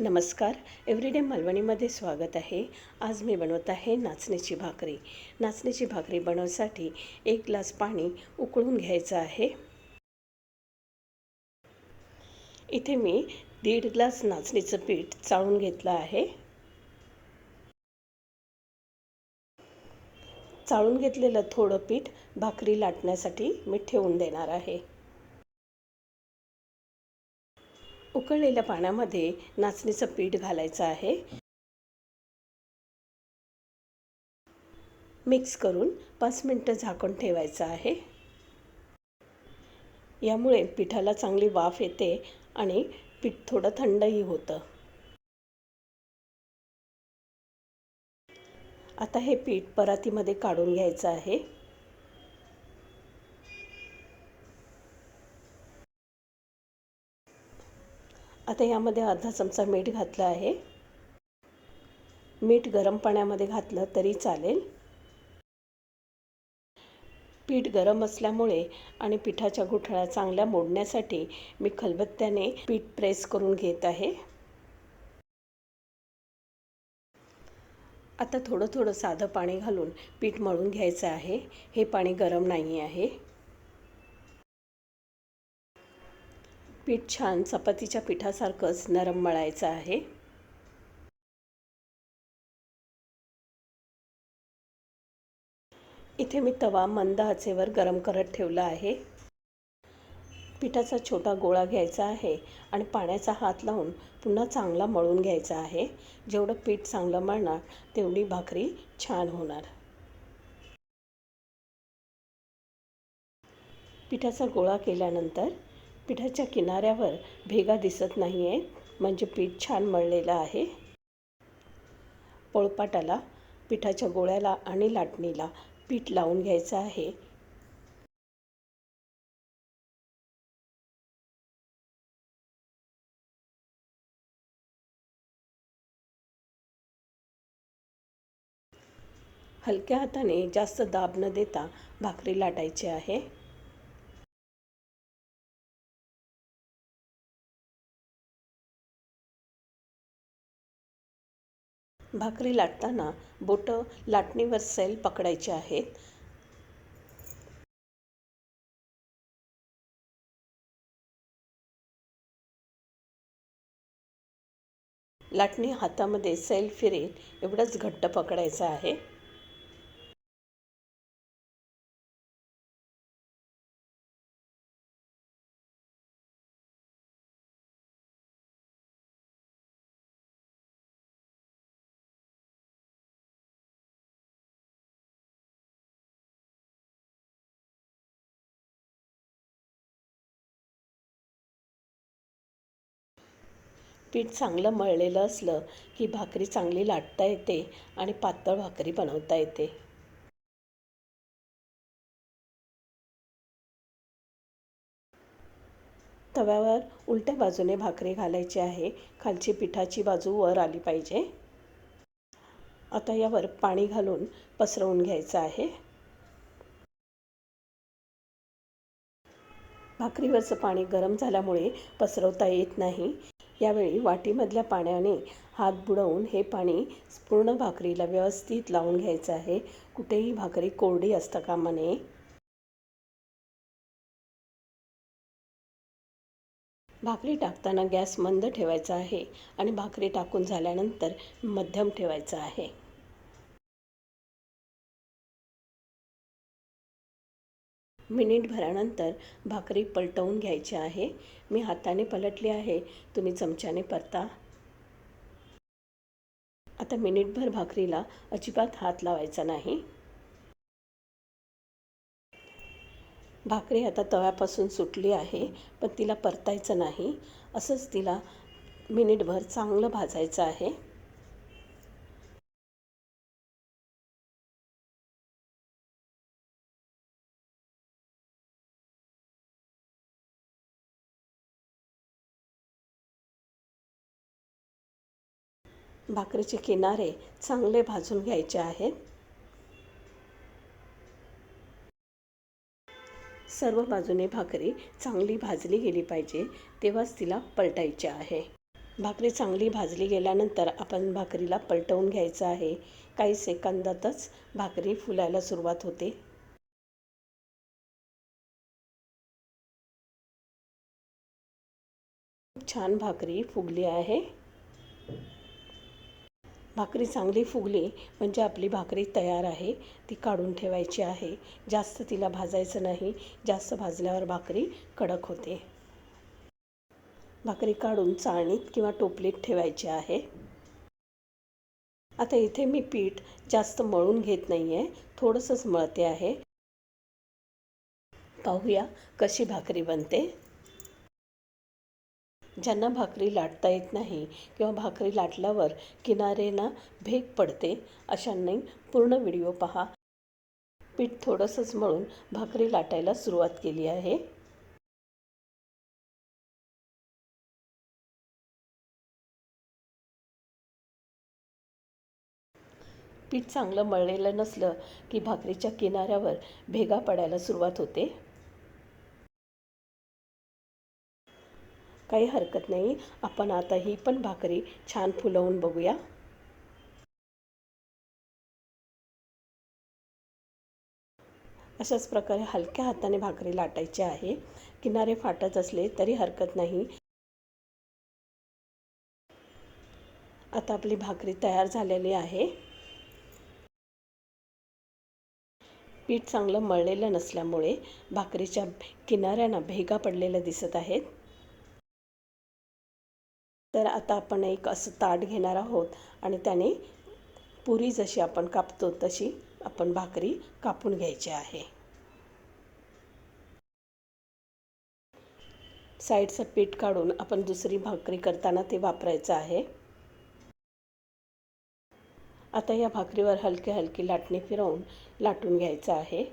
नमस्कार. एव्हरीडे मालवणीमध्ये स्वागत आहे. आज मी बनवत आहे नाचण्याची भाकरी. नाचण्याची भाकरी बनवण्यासाठी एक ग्लास पाणी उकळून घ्यायचं आहे. इथे मी दीड ग्लास नाचणीचं पीठ चाळून घेतलं आहे. चाळून घेतलेलं थोडं पीठ भाकरी लाटण्यासाठी मी ठेवून देणार आहे. उकळलेल्या पाण्यामध्ये नाचणीचं पीठ घालायचं आहे. मिक्स करून पाच मिनटं झाकून ठेवायचं आहे. यामुळे पिठाला चांगली वाफ येते आणि पीठ थोडं थंडही होतं. आता हे पीठ परातीमध्ये काढून घ्यायचं आहे. आता यामध्ये अर्धा चमचा मीठ घातलं आहे. मीठ गरम पाण्यामध्ये घातलं तरी चालेल. पीठ गरम असल्यामुळे आणि पिठाच्या गुठळ्या चांगल्या मोडण्यासाठी मी खलबत्त्याने पीठ प्रेस करून घेत आहे. आता थोडं थोडं साधं पाणी घालून पीठ मळून घ्यायचं आहे. हे पाणी गरम नाही आहे पीठ छान चपातीच्या पिठासारखंच नरम मळायचं आहे. इथे मी तवा मंद आचेवर गरम करत ठेवला आहे. पिठाचा छोटा गोळा घ्यायचा आहे आणि पाण्याचा हात लावून पुन्हा चांगला मळून घ्यायचा आहे. जेवढं पीठ चांगलं मळणार तेवढी भाकरी छान होणार. पिठाचा गोळा केल्यानंतर पिठाच्या किनाऱ्यावर भेगा दिसत नाही आहे म्हणजे पीठ छान मळलेलं आहे. पोळपाटाला पिठाच्या गोळ्याला आणि लाटणीला पीठ लावून घ्यायचं आहे. हलक्या हाताने जास्त दाब न देता भाकरी लाटायची आहे. भाकरी लाटताना बोटं लाटणीवर सैल पकडायचे आहेत. लाटणी हातामध्ये सैल फिरेल एवढंच घट्ट पकडायचं आहे. पीठ चांगलं मळलेलं असलं की भाकरी चांगली लाटता येते आणि पातळ भाकरी बनवता येते. तव्यावर उलट्या बाजूने भाकरी घालायची आहे. खालची पिठाची बाजू वर आली पाहिजे. आता यावर पाणी घालून पसरवून घ्यायचं आहे. भाकरीवरचं पाणी गरम झाल्यामुळे पसरवता येत नाही. यावेळी वाटीमधल्या पाण्याने हात बुडवून हे पाणी पूर्ण भाकरीला व्यवस्थित लावून घ्यायचं आहे. कुठेही भाकरी कोरडी असता कामा नये भाकरी टाकताना गॅस मंद ठेवायचा आहे आणि भाकरी टाकून झाल्यानंतर मध्यम ठेवायचा आहे. मिनिटभरानंतर भाकरी पलटवून घ्यायची आहे. मी हाताने पलटली आहे. तुम्ही चमच्याने परता. आता मिनिटभर भाकरीला अजिबात हात लावायचा नाही. भाकरी आता तव्यापासून सुटली आहे पण तिला परतायचं नाही. असंच तिला मिनिटभर चांगलं भाजायचं आहे. भाकरीचे किनारे चांगले भाजून घ्यायचे आहेत. सर्व बाजूने भाकरी चांगली भाजली गेली पाहिजे तेव्हाच तिला पलटायची आहे. भाकरी चांगली भाजली गेल्यानंतर आपण भाकरीला पलटवून घ्यायचं आहे. काही सेकंदातच भाकरी फुलायला सुरुवात होते. छान भाकरी फुगली आहे. भाकरी चांगली फुगली म्हणजे आपली भाकरी तयार आहे ती काढून ठेवायची आहे. जास्त तिला भाजायचं नाही जास्त भाजल्यावर भाकरी कडक होते. भाकरी काढून चाळणीत किंवा टोपलीत ठेवायची आहे. आता इथे मी पीठ जास्त मळून घेत नाही आहे थोडंसंच मळते आहे. पाहूया कशी भाकरी बनते. ज्यांना भाकरी लाटता येत नाही किंवा भाकरी लाटल्यावर किनारेना भेग पडते अशांनी पूर्ण व्हिडिओ पहा. पीठ थोडंसंच मळून भाकरी लाटायला सुरुवात केली आहे. पीठ चांगलं मळलेलं नसलं की भाकरीच्या किनाऱ्यावर भेगा पडायला सुरुवात होते. काही हरकत नाही. आपण आता ही पण भाकरी छान फुलवून बघूया. अशाच प्रकारे हलक्या हाताने भाकरी लाटायची आहे. किनारे फाटत असले तरी हरकत नाही. आता आपली भाकरी तयार झालेली आहे. पीठ चांगलं मळलेलं नसल्यामुळे भाकरीच्या किनाऱ्यांना भेगा पडलेल्या दिसत आहेत. तर आता आपण एक असं ताट घेणार आहोत आणि त्याने पुरी जशी आपण कापतो तशी आपण भाकरी कापून घ्यायची आहे. साईडचं पीठ काढून आपण दुसरी भाकरी करताना ते वापरायचं आहे. आता या भाकरीवर हलके हलकी लाटणी फिरवून लाटून घ्यायचं आहे.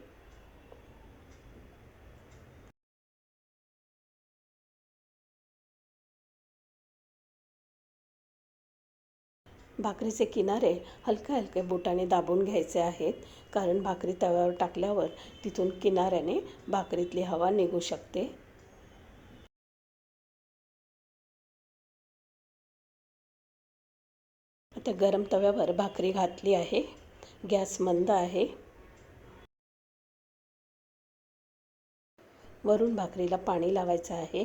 भाकरीचे किनारे हलके हलके बोटाने दाबून घ्यायचे आहेत. कारण भाकरी तव्यावर टाकल्यावर तिथून किनाऱ्याने भाकरीतली हवा निघू शकते. आता गरम तव्यावर भाकरी घातली आहे. गॅस मंद आहे. वरून भाकरीला पाणी लावायचं आहे.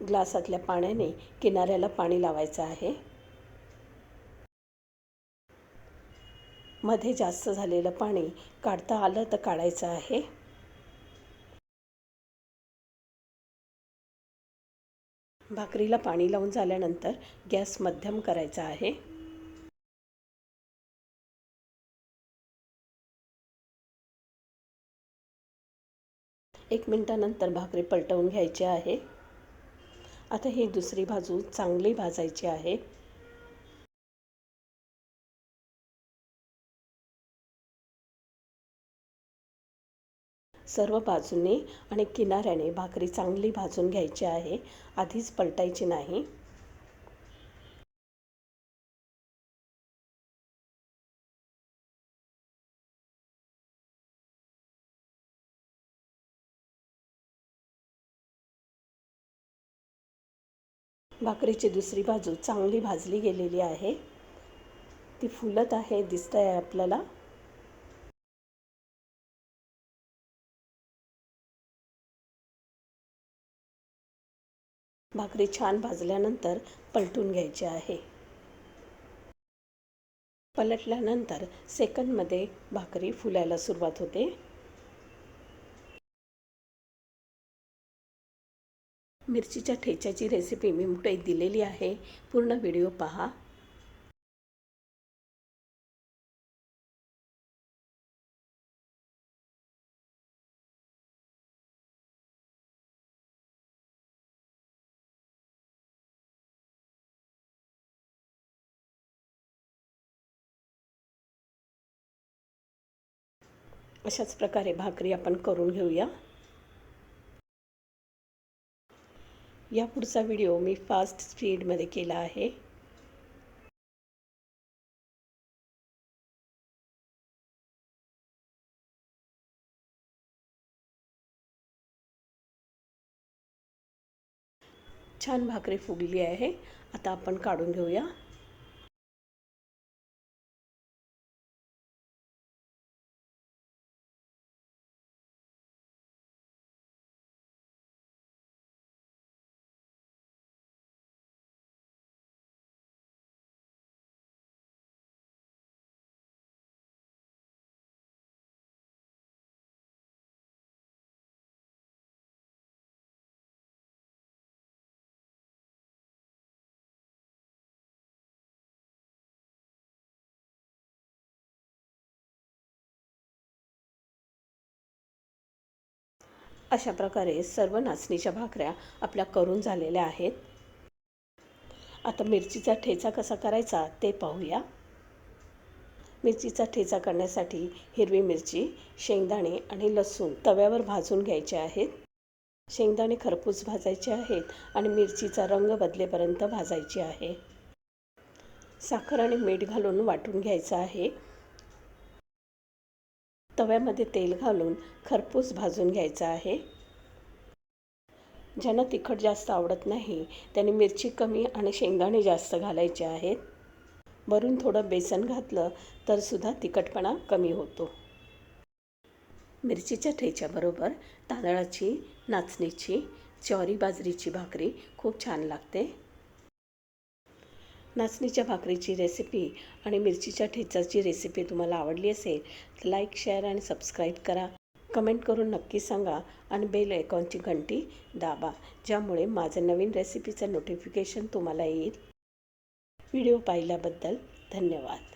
ग्लासातल्या पाण्याने किनाऱ्याला पाणी लावायचं आहे. मध्ये जास्त झालेलं पाणी काढता आलं तर काढायचं आहे. भाकरीला पाणी लावून झाल्यानंतर गॅस मध्यम करायचा आहे. एक मिनटानंतर भाकरी पलटवून घ्यायची आहे. आता ही दुसरी बाजू चांगली भाजायची आहे. सर्व बाजूने आणि किनाऱ्याने भाकरी चांगली भाजून घ्यायची आहे. आधीच पलटायची नाही. भाकरीची दुसरी बाजू चांगली भाजली गेलेली आहे. ती फुलत आहे दिसत आहे आपल्याला. भाकरी छान भाजल्यानंतर पलटून घ्यायची आहे. पलटल्यानंतर सेकंदमध्ये भाकरी फुलायला सुरुवात होते. मिरचीच्या ठेच्याची रेसिपी मी मोठे दिलेली आहे. पूर्ण व्हिडिओ पहा. अशाच प्रकारे भाकरी आपण करून घेऊया. या पुढचा व्हिडिओ मी फास्ट स्पीडमध्ये केला आहे. छान भाकरी फुगली आहे. आता आपण काढून घेऊया. अशा प्रकारे सर्व नाचणीच्या भाकऱ्या आपल्या करून झालेल्या आहेत. आता मिरचीचा ठेचा कसा करायचा ते पाहूया. मिरचीचा ठेचा करण्यासाठी हिरवी मिरची शेंगदाणे आणि लसूण तव्यावर भाजून घ्यायचे आहेत. शेंगदाणे खरपूस भाजायचे आहेत आणि मिरचीचा रंग बदलेपर्यंत भाजायची आहे. साखर आणि मीठ घालून वाटून घ्यायचं आहे. तव्यामध्ये तेल घालून खरपूस भाजून घ्यायचं आहे. ज्यांना तिखट जास्त आवडत नाही त्यांनी मिरची कमी आणि शेंगदाणे जास्त घालायचे आहेत. वरून थोडं बेसन घातलं तर सुद्धा तिखटपणा कमी होतो. मिरचीच्या ठेच्याबरोबर तांदळाची नाचणीची ज्वारी बाजरीची भाकरी खूप छान लागते. नाचणीच्या भाकरीची रेसिपी आणि मिरचीच्या ठेचाची रेसिपी तुम्हाला आवडली असेल तर लाईक शेअर आणि सबस्क्राईब करा. कमेंट करून नक्की सांगा आणि बेल आयकॉनची घंटी दाबा ज्यामुळे माझं नवीन रेसिपीचं नोटिफिकेशन तुम्हाला येईल. व्हिडिओ पाहिल्याबद्दल धन्यवाद.